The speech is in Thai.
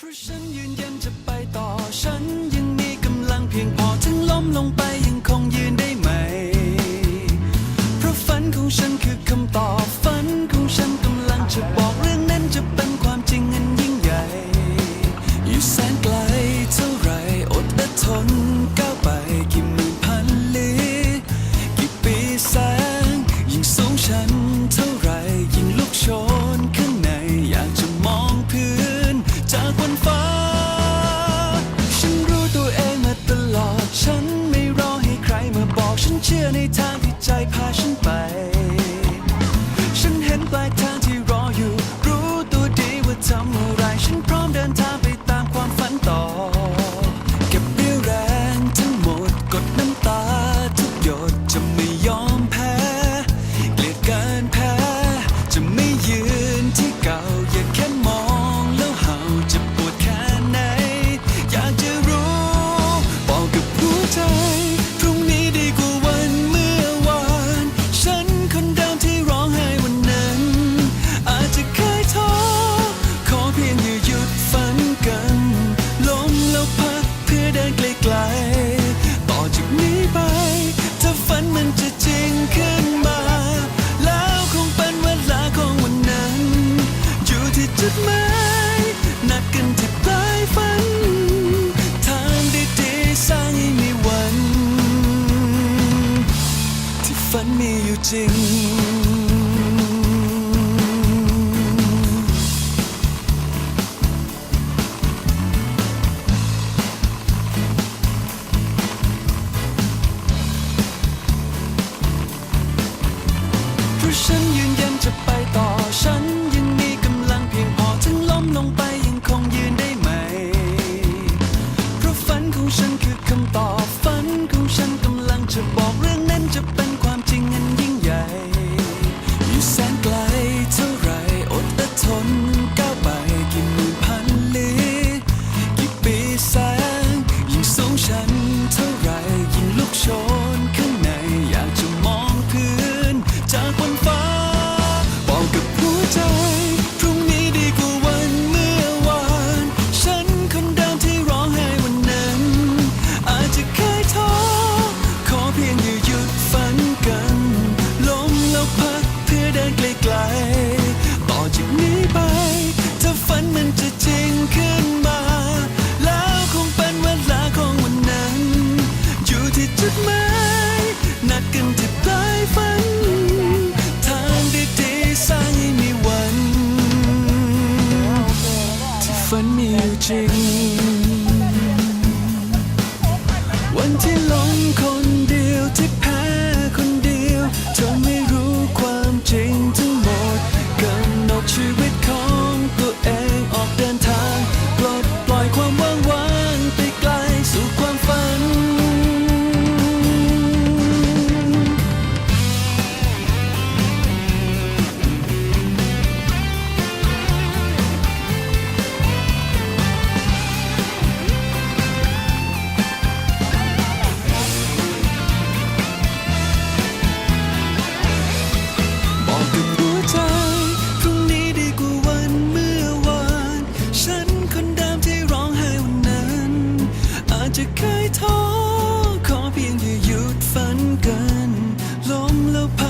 เพราะฉันยืนยันจะไปต่อ ฉันยังมีกำลังเพียงพอถึงล้มลงไปยังคงยืนได้ไหม เพราะฝันของฉันคือคำตอบฝันของฉันกำลังจะ turn it 静ริง จะเคยท้อขอเพียงอย่าหยุดฝันกันล้มแล้วพั